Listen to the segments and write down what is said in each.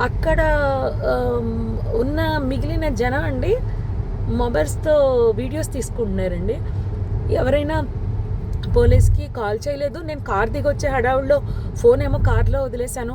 అక్కడ ఉన్న మిగిలిన జనం అండి మొబైల్స్తో వీడియోస్ తీసుకుంటున్నారండి. ఎవరైనా పోలీస్కి కాల్ చేయలేదు. నేను కార్ దిగి వచ్చే హడావుల్లో ఫోన్ ఏమో కార్లో వదిలేశాను.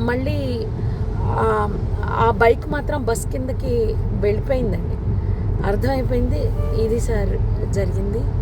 మళ్ళీ ఆ- బైక్ మాత్రం బస్ కిందకి వెళ్ళిపోయిందండి. అర్థమైపోయింది ఇది సార్ జరిగింది.